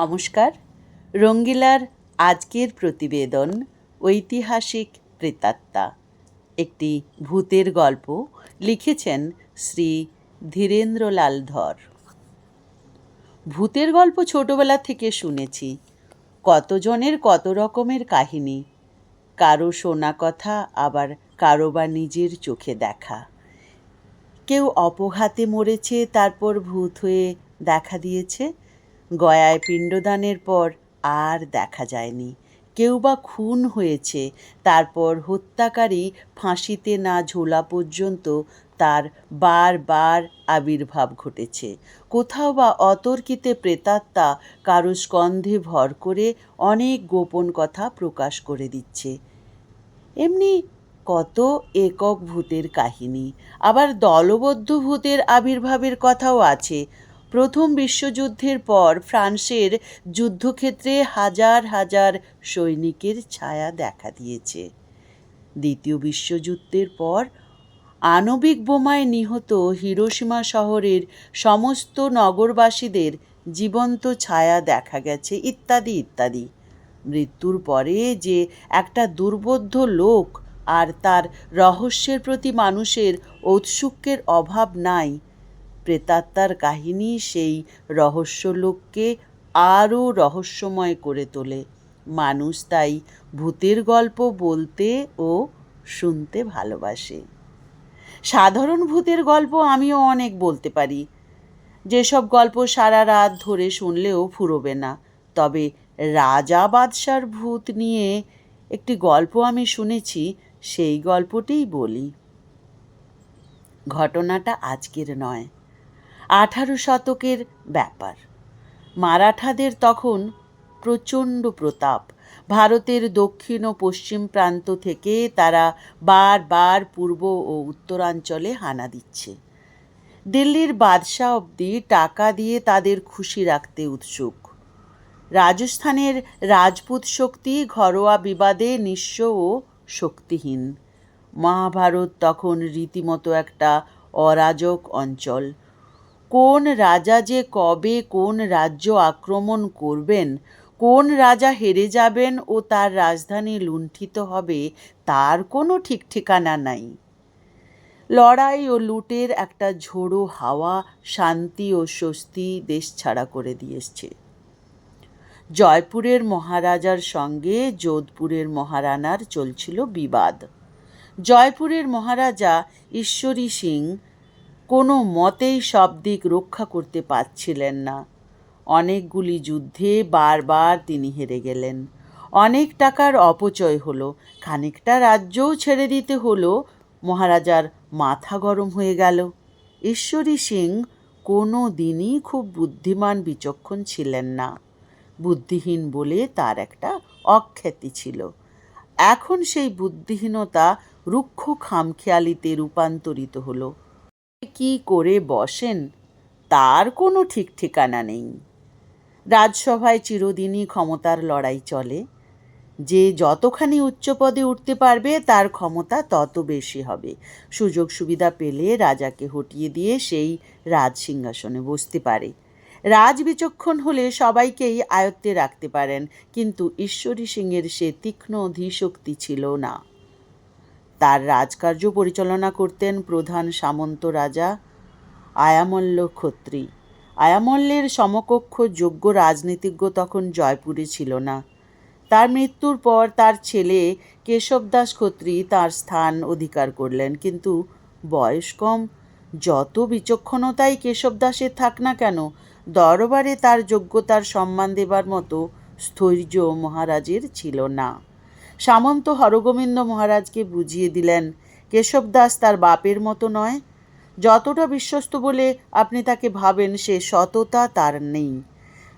নমস্কার। রঙ্গিলার আজকের প্রতিবেদন, ঐতিহাসিক প্রেতাত্মা। একটি ভূতের গল্প লিখেছেন শ্রী ধীরেন্দ্রলাল ধর। ভূতের গল্প ছোটবেলা থেকে শুনেছি। কতজনের কত রকমের কাহিনী। কারও শোনা কথা, আবার কারও বা নিজের চোখে দেখা। কেউ অপঘাতে মরেছে, তারপর ভূত হয়ে দেখা দিয়েছে। গয়ায় পিণ্ডদানের পর আর দেখা যায়নি। কেউ বা খুন হয়েছে, তারপর হত্যাকারী ফাঁসিতে না ঝোলা পর্যন্ত তার বারবার আবির্ভাব ঘটেছে। কোথাও বা অতর্কিতে প্রেতাত্মা কারও স্কন্ধে ভর করে অনেক গোপন কথা প্রকাশ করে দিচ্ছে। এমনি কত একক ভূতের কাহিনী। আবার দলবদ্ধ ভূতের আবির্ভাবের কথাও আছে। প্রথম বিশ্বযুদ্ধের পর ফ্রান্সের যুদ্ধক্ষেত্রে হাজার হাজার সৈনিকের ছায়া দেখা দিয়েছে। দ্বিতীয় বিশ্বযুদ্ধের পর আণবিক বোমায় নিহত হিরোসীমা শহরের সমস্ত নগরবাসীদের জীবন্ত ছায়া দেখা গেছে, ইত্যাদি ইত্যাদি। মৃত্যুর পরে যে একটা দুর্বোধ্য লোক আর তার রহস্যের প্রতি মানুষের ঔৎসুক্যের অভাব নাই প্রেতাত্মার কাহিনী সেই রহস্য লোককে আরও রহস্যময় করে তোলে। মানুষ তাই ভূতের গল্প বলতে ও শুনতে ভালোবাসে। সাধারণ ভূতের গল্প আমিও অনেক বলতে পারি। যেসব গল্প সারা রাত ধরে শুনলেও ফুরোবে না। তবে রাজা বাদশার ভূত নিয়ে একটি গল্প আমি শুনেছি, সেই গল্পটিই বলি। ঘটনাটা আজকের নয়। আঠারো শতকের ব্যাপার। মারাঠাদের তখন প্রচণ্ড প্রতাপ। ভারতের দক্ষিণ ও পশ্চিম প্রান্ত থেকে তারা বারবার পূর্ব ও উত্তরাঞ্চলে হানা দিচ্ছে। দিল্লির বাদশাহ অবধি টাকা দিয়ে তাদের খুশি রাখতে উৎসুক। রাজস্থানের রাজপুত শক্তি ঘরোয়া বিবাদে নিঃস্ব ও শক্তিহীন। মহাভারত তখন রীতিমতো একটা অরাজক অঞ্চল। কোন রাজা যে কবে কোন রাজ্য আক্রমণ করবেন, কোন রাজা হেরে যাবেন ও তার রাজধানী লুণ্ঠিত হবে, তার কোনো ঠিক ঠিকানা নাই। লড়াই ও লুটের একটা ঝোড়ো হাওয়া শান্তি ও স্বস্তি দেশ ছাড়া করে দিয়েছে। জয়পুরের মহারাজার সঙ্গে যোধপুরের মহারানার চলছিল বিবাদ। জয়পুরের মহারাজা ঈশ্বরী সিং কোনো মতেই সব দিক রক্ষা করতে পারছিলেন না। অনেকগুলি যুদ্ধে বারবার তিনি হেরে গেলেন। অনেক টাকার অপচয় হলো। খানিকটা রাজ্যও ছেড়ে দিতে হলো। মহারাজার মাথা গরম হয়ে গেল। ঈশ্বরী সিং কোনো দিনই খুব বুদ্ধিমান বিচক্ষণ ছিলেন না। বুদ্ধিহীন বলে তার একটা অখ্যাতি ছিল। এখন সেই বুদ্ধিহীনতা রুক্ষ খামখেয়ালিতে রূপান্তরিত হলো। কি করে বসেন? তার কোনো ঠিক ঠিকানা নেই। রাজসভায় চিরদিনই ক্ষমতার লড়াই চলে। যে যতখানি উচ্চ পদে উঠতে পারবে, তার ক্ষমতা তত বেশি হবে। সুযোগ সুবিধা পেলে রাজাকে হটিয়ে দিয়ে সেই রাজ সিংহাসনে বসতে পারে। রাজ বিচক্ষণ হলে সবাইকেই আয়ত্তে রাখতে পারেন, কিন্তু ঈশ্বরী সিংয়ের সে তীক্ষ্ণ অধিশক্তি ছিল না। তার রাজকার্য পরিচালনা করতেন প্রধান সামন্ত রাজা আয়ামল্ল ক্ষত্রী আয়ামল্লের সমকক্ষ যোগ্য রাজনীতিজ্ঞ তখন জয়পুরে ছিল না। তার মৃত্যুর পর তার ছেলে কেশবদাস ক্ষত্রী তার স্থান অধিকার করলেন, কিন্তু বয়স কম। যত বিচক্ষণতাই কেশবদাসের থাক না কেন, দরবারে তার যোগ্যতার সম্মান দেবার মতো স্থৈর্য মহারাজের ছিল না। সামন্ত হরগোবিন্দ মহারাজকে বুঝিয়ে দিলেন কেশবদাস তার বাপের মতো নয়। যতটা বিশ্বস্ত বলে আপনি তাকে ভাবেন, সে সততা তার নেই।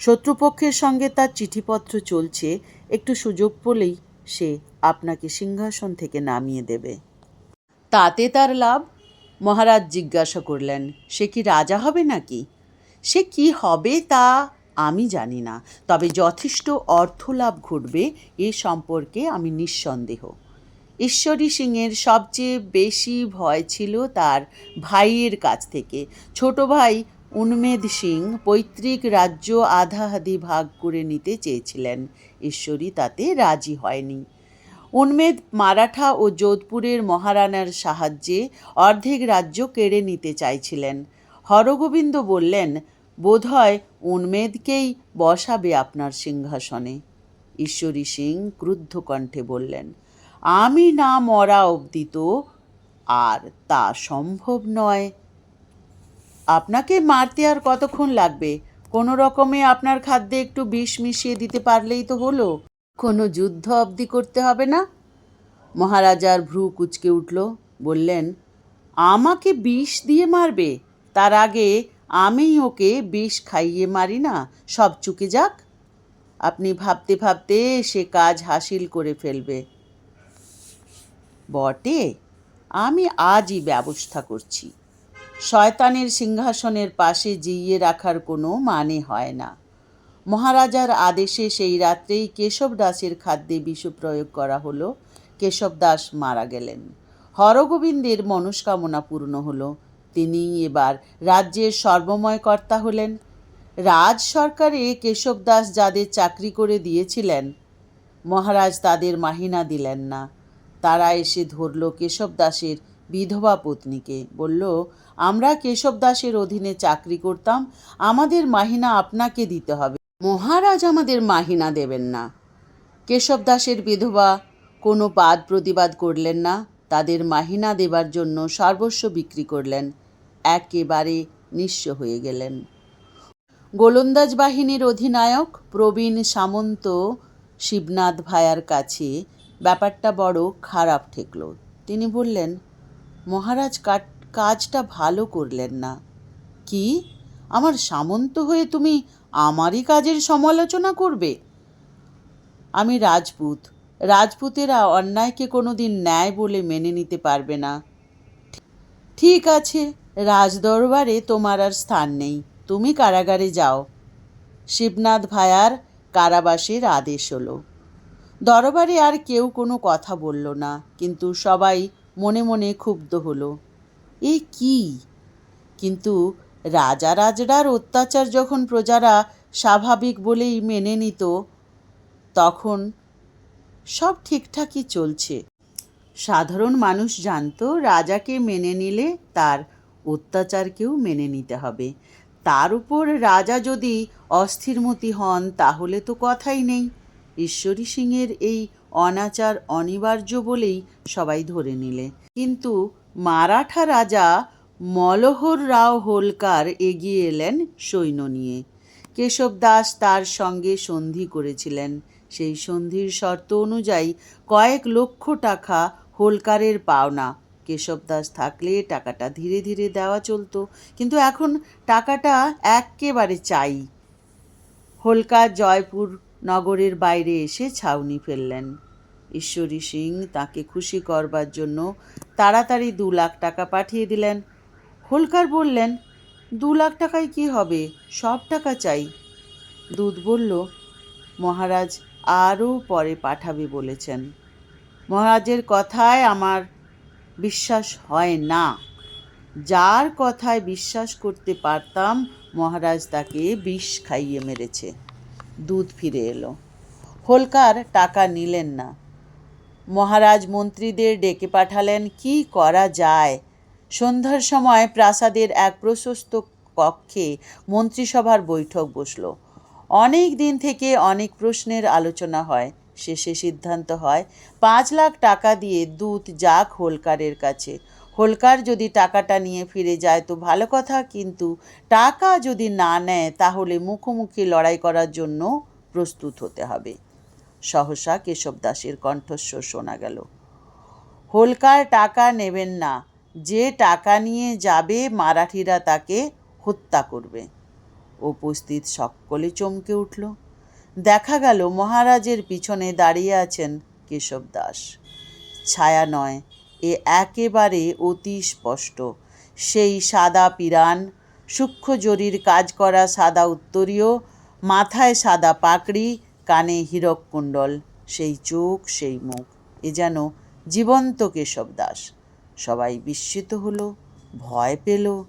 শত্রুপক্ষের সঙ্গে তার চিঠিপত্র চলছে, একটু সুযোগ পেলেই সে আপনাকে সিংহাসন থেকে নামিয়ে দেবে। তাতে তার লাভ? মহারাজ জিজ্ঞাসা করলেন, সে কি রাজা হবে নাকি? সে কি হবে তা আমি জানি না, তবে যথেষ্ট অর্থ লাভ ঘটবে এ সম্পর্কে আমি নিঃসন্দেহ। ঈশ্বরী সিংয়ের সবচেয়ে বেশি ভয় ছিল তার ভাইয়ের কাছ থেকে। ছোট ভাই উন্মেদ সিং পৈতৃক রাজ্য আধাআধি ভাগ করে নিতে চেয়েছিলেন। ঈশ্বরী তাতে রাজি হয়নি। উন্মেদ মারাঠা ও যোধপুরের মহারানার সাহায্যে অর্ধেক রাজ্য কেড়ে নিতে চাইছিলেন। হরগোবিন্দ বললেন বোধহয় উন্মেদকেই বসাবে আপনার সিংহাসনে। ঈশ্বরী সিং ক্রুদ্ধ কণ্ঠে বললেন, আমি না মরা অবধি তো আর তা সম্ভব নয়। আপনাকে মারতে আর কতক্ষণ লাগবে? কোনো রকমে আপনার খাদ্যে একটু বিষ মিশিয়ে দিতে পারলেই তো হলো। কোনো যুদ্ধ অবধি করতে হবে না? মহারাজার ভ্রু কুচকে উঠল, বললেন, আমাকে বিষ দিয়ে মারবে? তার আগে আমি ওকে বিষ খাইয়ে মারি না, সব চুকে যাক। আপনি ভাবতে ভাবতে সে কাজ হাসিল করে ফেলবে। বটে, আমি আজই ব্যবস্থা করছি। শয়তানের সিংহাসনের পাশে জিইয়ে রাখার কোনো মানে হয় না। মহারাজার আদেশে সেই রাত্রেই কেশব দাসের খাদ্যে বিষ প্রয়োগ করা হলো। কেশব দাস মারা গেলেন। হরগোবিন্দের মনস্কামনা পূর্ণ হলো। তিনি এবার রাজ্যের সর্বময় কর্তা হলেন। রাজ সরকারে কেশব দাস যাদের চাকরি করে দিয়েছিলেন, মহারাজ তাদের মাহিনা দিলেন না। তারা এসে ধরল কেশব দাসের বিধবা পত্নীকে, বলল, আমরা কেশব দাসের অধীনে চাকরি করতাম, আমাদের মাহিনা আপনাকে দিতে হবে। মহারাজ আমাদের মাহিনা দেবেন না। কেশব দাসের বিধবা কোনো বাদ প্রতিবাদ করলেন না। তাদের মাহিনা দেবার জন্য সর্বস্ব বিক্রি করলেন। একেবারে নিঃস্ব হয়ে গেলেন। গোলন্দাজ বাহিনীর অধিনায়ক প্রবীণ সামন্ত শিবনাথ ভায়ার কাছে ব্যাপারটা বড় খারাপ ঠেকল। তিনি বললেন, মহারাজ কাজটা ভালো করলেন না। কি? আমার সামন্ত হয়ে তুমি আমারই কাজের সমালোচনা করবে? আমি রাজপুত। রাজপুতেরা অন্যায়কে কোনোদিন ন্যায় বলে মেনে নিতে পারবে না। ঠিক আছে রাজদরবারে তোমার আর স্থান নেই। তুমি কারাগারে যাও। শিবনাথ ভায়ার কারাবাসের আদেশ হলো। দরবারে আর কেউ কোনো কথা বলল না, কিন্তু সবাই মনে মনে ক্ষুব্ধ হলো। এ কি? কিন্তু রাজা রাজরার অত্যাচার যখন প্রজারা স্বাভাবিক বলেই মেনে নিত, তখন সব ঠিকঠাকই চলছে। সাধারণ মানুষ জানতো রাজাকে মেনে নিলে তার অত্যাচারকেও মেনে নিতে হবে। তার উপর রাজা যদি অস্থিরমতি হন, তাহলে তো কথাই নেই। ঈশ্বরী সিংয়ের এই অনাচার অনিবার্য বলেই সবাই ধরে নিলে। কিন্তু মারাঠা রাজা মলহর রাও হোলকার এগিয়ে এলেন সৈন্য নিয়ে। কেশব দাস তার সঙ্গে সন্ধি করেছিলেন। সেই সন্ধির শর্ত অনুযায়ী কয়েক লক্ষ টাকা হোলকারের পাওনা কেশব দাস থাকলে টাকাটা ধীরে ধীরে দেওয়া চলতো। কিন্তু এখন টাকাটা একেবারে চাই। হোলকার জয়পুর নগরের বাইরে এসে ছাউনি ফেললেন। ঈশ্বরী সিং তাকে খুশি করবার জন্য তাড়াতাড়ি দু লাখ টাকা পাঠিয়ে দিলেন। হোলকার বললেন, দু লাখ টাকায় কি হবে? সব টাকা চাই। দুধ বলল, মহারাজ আরও পরে পাঠাবে বলেছেন। মহারাজের কথায় আমার বিশ্বাস হয় না। যার কথায় বিশ্বাস করতে পারতাম, মহারাজ তাকে বিষ খাইয়ে মেরেছে। দুধ ফিরে এলো। হোলকার টাকা নিলেন না। মহারাজ মন্ত্রীদের ডেকে পাঠালেন, কি করা যায়? সন্ধ্যার সময় প্রাসাদের এক প্রশস্ত কক্ষে মন্ত্রিসভার বৈঠক বসল। অনেক দিন থেকে অনেক প্রশ্নের আলোচনা হয়। শেষে সিদ্ধান্ত হয়, পাঁচ লাখ টাকা দিয়ে দূত যাক হোলকারের কাছে। হোলকার যদি টাকাটা নিয়ে ফিরে যায় তো ভালো কথা, কিন্তু টাকা যদি না নেয় তাহলে মুখোমুখি লড়াই করার জন্য প্রস্তুত হতে হবে। সহসা কেশব দাসের কণ্ঠস্বর শোনা গেল। হোলকার টাকা নেবেন না, যে টাকা নিয়ে যাবে মারাঠিরা তাকে হত্যা করবে। উপস্থিত সকলে চমকে উঠল। দেখা গেল মহারাজের পিছনে দাঁড়িয়ে আছেন কেশব দাস। ছায়া নয়, এ একেবারে অতি স্পষ্ট। সেই সাদা পিরান, সূক্ষ্ম জরির কাজ করা সাদা উত্তরীয়, মাথায় সাদা পাকড়ি, কানে হীরক কুণ্ডল। সেই চোখ, সেই মুখ, এ যেন জীবন্ত কেশব দাস। সবাই বিস্মিত হলো, ভয় পেল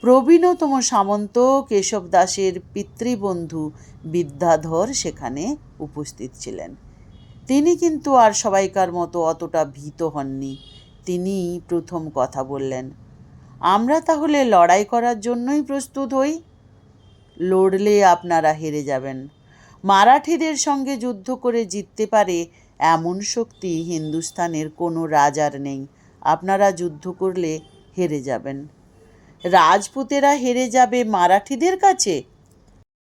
প্রবীণতম সামন্ত কেশব দাসের পিতৃবন্ধু বিদ্যাধর সেখানে উপস্থিত ছিলেন। তিনি কিন্তু আর সবাইকার মতো অতটা ভীত হননি। তিনি প্রথম কথা বললেন, আমরা তাহলে লড়াই করার জন্যই প্রস্তুত হই। লড়লে আপনারা হেরে যাবেন। মারাঠিদের সঙ্গে যুদ্ধ করে জিততে পারে এমন শক্তি হিন্দুস্তানের কোনো রাজার নেই। আপনারা যুদ্ধ করলে হেরে যাবেন। রাজপুতেরা হেরে যাবে মারাঠিদের কাছে।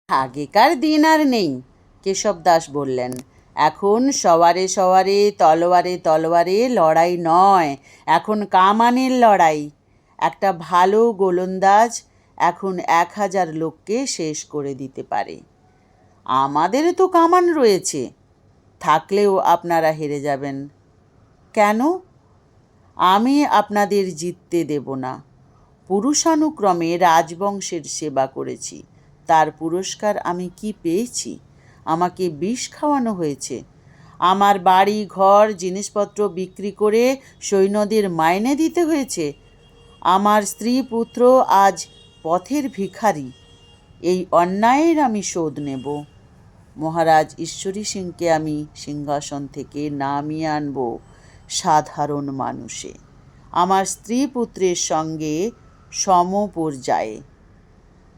আগেকার দিন আর নেই, কেশব দাস বললেন। এখন সওয়ারে সওয়ারে, তলোয়ারে তলোয়ারে লড়াই নয়, এখন কামানের লড়াই। একটা ভালো গোলন্দাজ এখন এক হাজার লোককে শেষ করে দিতে পারে। আমাদের তো কামান রয়েছে, থাকলেও আপনারা হেরে যাবেন। কেন? আমি আপনাদের জিততে দেব না। পুরুষানুক্রমে রাজবংশের সেবা করেছি। তার পুরস্কার আমি কি পেয়েছি? আমাকে বিষ খাওয়ানো হয়েছে। আমার বাড়ি, ঘর, জিনিসপত্র বিক্রি করে সৈন্যদের মাইনে দিতে হয়েছে। আমার স্ত্রী পুত্র আজ পথের ভিখারি। এই অন্যায়ের আমি শোধ নেব। মহারাজ ঈশ্বরী সিংকে আমি সিংহাসন থেকে নামিয়ে আনব, সাধারণ মানুষে। আমার স্ত্রী পুত্রের সঙ্গে সমপর্যায়ে।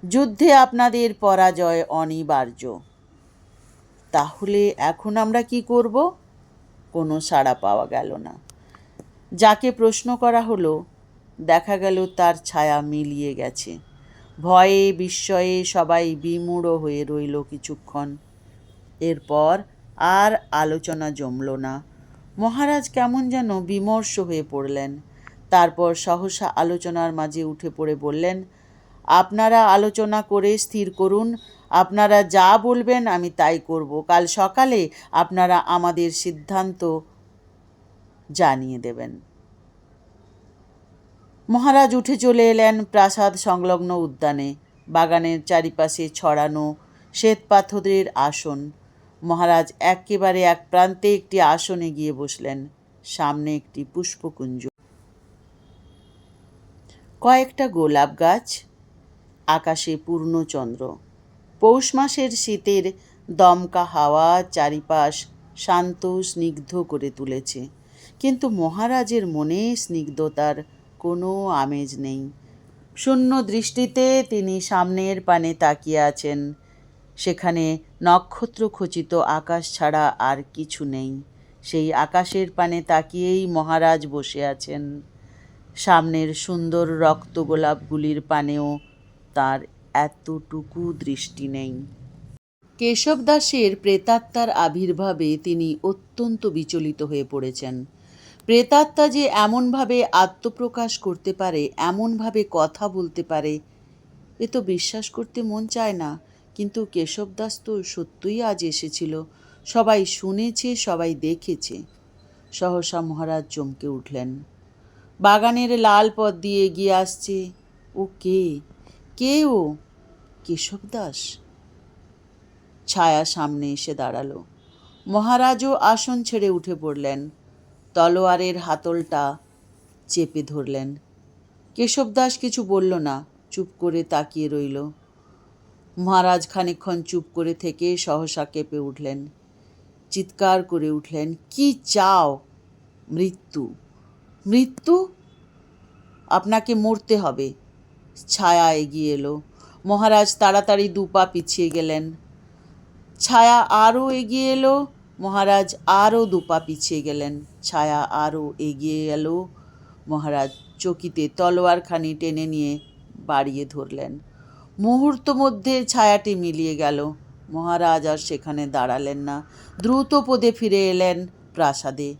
যুদ্ধে আপনাদের পরাজয় অনিবার্য। তাহলে এখন আমরা কি করব? কোনো সাড়া পাওয়া গেল না। যাকে প্রশ্ন করা হলো, দেখা গেল তার ছায়া মিলিয়ে গেছে। ভয়ে, বিস্ময়ে সবাই বিমূঢ় হয়ে রইল কিছুক্ষণ। এরপর আর আলোচনা জমল না। মহারাজ কেমন যেন বিমর্ষ হয়ে পড়লেন। তারপর সহসা আলোচনার মাঝে উঠে পড়ে বললেন, আপনারা আলোচনা করে স্থির করুন। আপনারা যা বলবেন আমি তাই করব। কাল সকালে আপনারা আমাদের সিদ্ধান্ত জানিয়ে দেবেন। মহারাজ উঠে চলে এলেন প্রাসাদ সংলগ্ন উদ্যানে। বাগানের চারিপাশে ছড়ানো শ্বেত পাথরের আসন। মহারাজ একেবারে এক প্রান্তে একটি আসনে গিয়ে বসলেন। সামনে একটি পুষ্পকুঞ্জ। কয়েকটা গোলাপ গাছ, আকাশে পূর্ণচন্দ্র পৌষ মাসের শীতের দমকা হাওয়া চারিপাশ শান্ত, স্নিগ্ধ করে তুলেছে। কিন্তু মহারাজের মনে স্নিগ্ধতার কোনো আমেজ নেই। শূন্য দৃষ্টিতে তিনি সামনের পানে তাকিয়ে আছেন। সেখানে নক্ষত্র খচিত আকাশ ছাড়া আর কিছু নেই। সেই আকাশের পানে তাকিয়েই মহারাজ বসে আছেন। সামনের সুন্দর রক্ত গোলাপগুলির পানেও তার এতটুকু দৃষ্টি নেই। কেশব দাসের প্রেতাত্মার আবির্ভাবে তিনি অত্যন্ত বিচলিত হয়ে পড়েছেন। প্রেতাত্মা যে এমনভাবে আত্মপ্রকাশ করতে পারে, এমনভাবে কথা বলতে পারে, এ তো বিশ্বাস করতে মন চায় না। কিন্তু কেশব দাস তো সত্যই আজ এসেছিল। সবাই শুনেছে, সবাই দেখেছে। সহসা মহারাজ চমকে উঠলেন। বাগানের লাল পথ দিয়ে এগিয়ে আসছে। ও কে? কে ও? কেশব দাস। ছায়া সামনে এসে দাঁড়াল। মহারাজও আসন ছেড়ে উঠে পড়লেন। তলোয়ারের হাতলটা চেপে ধরলেন। কেশব দাস কিছু বলল না, চুপ করে তাকিয়ে রইল। মহারাজ খানিক্ষণ চুপ করে থেকে সহসা কেঁপে উঠলেন। চিৎকার করে উঠলেন, কি চাও? মৃত্যু। মৃত্যু আপনাকে মরতে হবে। ছায়া এগিয়ে এলো। মহারাজ তাড়াতাড়ি দুপা পিছিয়ে গেলেন। ছায়া আরও এগিয়ে এলো। মহারাজ আরও দুপা পিছিয়ে গেলেন। ছায়া আরও এগিয়ে এলো। মহারাজ চকিতে তলোয়ারখানি টেনে নিয়ে বাড়িয়ে ধরলেন। মুহূর্ত মধ্যে ছায়াটি মিলিয়ে গেল। মহারাজ আর সেখানে দাঁড়ালেন না। দ্রুত পদে ফিরে এলেন প্রাসাদে।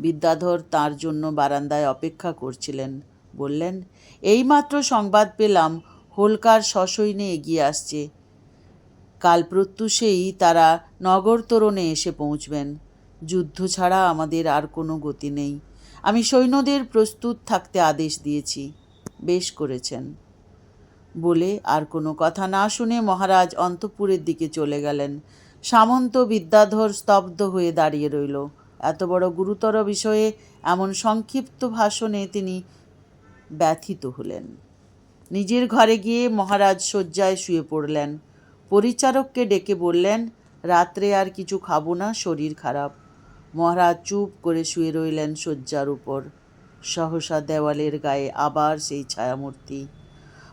বিদ্যাধর তার জন্য বারান্দায় অপেক্ষা করছিলেন। বললেন, এইমাত্র সংবাদ পেলাম, হোলকার সসৈন্যে এগিয়ে আসছে। কাল প্রত্যুষেই তারা নগর এসে পৌঁছবেন। যুদ্ধ ছাড়া আমাদের আর কোনো গতি নেই। আমি সৈন্যদের প্রস্তুত থাকতে আদেশ দিয়েছি। বেশ করেছেন। বলে আর কোনো কথা না শুনে মহারাজ অন্তপুরের দিকে চলে গেলেন। সামন্ত বিদ্যাধর স্তব্ধ হয়ে দাঁড়িয়ে রইল। এত বড় গুরুতর বিষয়ে এমন সংক্ষিপ্ত ভাষণে তিনি ব্যথিত হলেন। নিজের ঘরে গিয়ে মহারাজ শয্যায় শুয়ে পড়লেন। পরিচারককে ডেকে বললেন, রাত্রে আর কিছু খাব না, শরীর খারাপ। মহারাজ চুপ করে শুয়ে রইলেন শয্যার উপর। সহসা দেওয়ালের গায়ে আবার সেই ছায়ামূর্তি।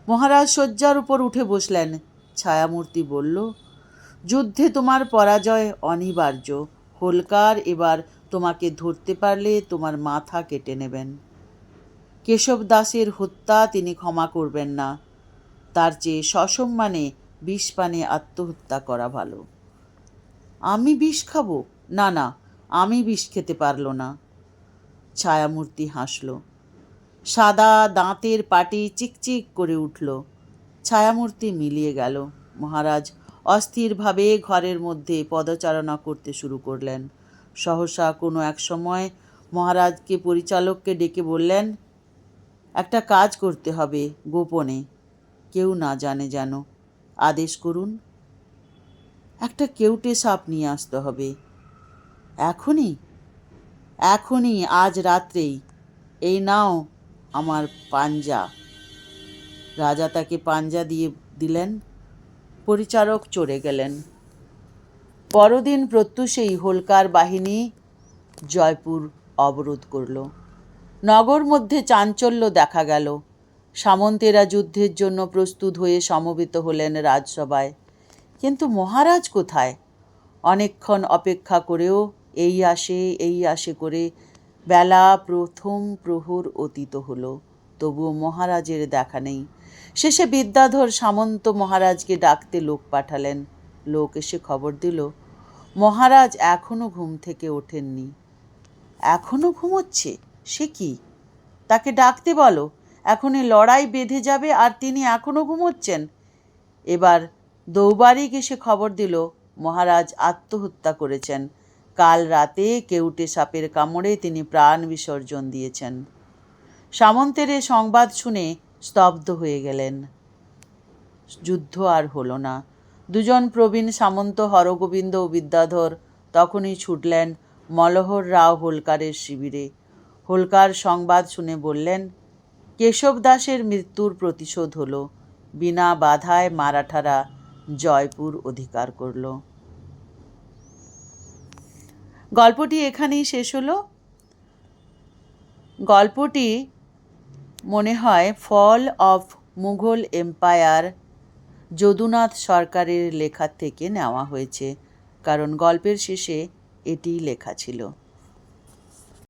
মহারাজ শয্যার উপর উঠে বসলেন। ছায়ামূর্তি বলল, যুদ্ধে তোমার পরাজয় অনিবার্য। হোলকার এবার তোমাকে ধরতে পারলে তোমার মাথা কেটে নেবেন। কেশব দাসের হত্যা তিনি ক্ষমা করবেন না। তার চেয়ে সসম্মানে বিষ পানে আত্মহত্যা করা ভালো। আমি বিষ খাব? না না, আমি বিষ খেতে পারল না। ছায়ামূর্তি হাসল। সাদা দাঁতের পাটি চিকচিক করে উঠল। ছায়ামূর্তি মিলিয়ে গেল। মহারাজ অস্থিরভাবে ঘরের মধ্যে পদচারণা করতে শুরু করলেন। সহসা কোনো এক সময় মহারাজকে পরিচালককে ডেকে বললেন, একটা কাজ করতে হবে গোপনে, কেউ না জানে যেন। আদেশ করুন, একটা কেউটে সাপ নিয়ে আসতে হবে। এখনই এখনই, আজ রাত্রেই। এই নাও আমার পাঞ্জা। রাজা তাকে পাঞ্জা দিয়ে দিলেন, পরিচারক চড়ে গেলেন। পরদিন প্রত্যুষেই হোলকার বাহিনী জয়পুর অবরোধ করল। নগর মধ্যে চাঞ্চল্য দেখা গেল। সামন্তেরা যুদ্ধের জন্য প্রস্তুত হয়ে সমবেত হলেন রাজসভায়। কিন্তু মহারাজ কোথায়? অনেকক্ষণ অপেক্ষা করেও এই আসে এই আসে করে বেলা প্রথম প্রহর অতীত হলো। তবুও মহারাজের দেখা নেই। শেষে বিদ্যাধর সামন্ত মহারাজকে ডাকতে লোক পাঠালেন। লোক এসে খবর দিল, মহারাজ এখনও ঘুম থেকে ওঠেননি। এখনও ঘুমোচ্ছে? সে কি? তাকে ডাকতে বলো এখনই লড়াই বেঁধে যাবে আর তিনি এখনও ঘুমোচ্ছেন? এবার দৌবারিক এসে খবর দিল, মহারাজ আত্মহত্যা করেছেন। কাল রাতে কেউটে সাপের কামড়ে তিনি প্রাণ বিসর্জন দিয়েছেন। সামন্তের এ সংবাদ শুনে স্তব্ধ হয়ে গেলেন। যুদ্ধ আর হলো না। দুজন প্রবীণ সামন্ত, হরগোবিন্দ ও বিদ্যাধর তখনই ছুটলেন মলহর রাও হোলকারের শিবিরে। হোলকার সংবাদ শুনে বললেন, কেশব দাসের মৃত্যুর প্রতিশোধ হলো। বিনা বাধায় মারাঠারা জয়পুর অধিকার করল। গল্পটি এখানেই শেষ হলো। গল্পটি মনে হয় fall of Mughal empire Jadunath সরকারের লেখা থেকে নেওয়া হয়েছে কারণ গল্পের শেষে এটিই লেখা ছিল।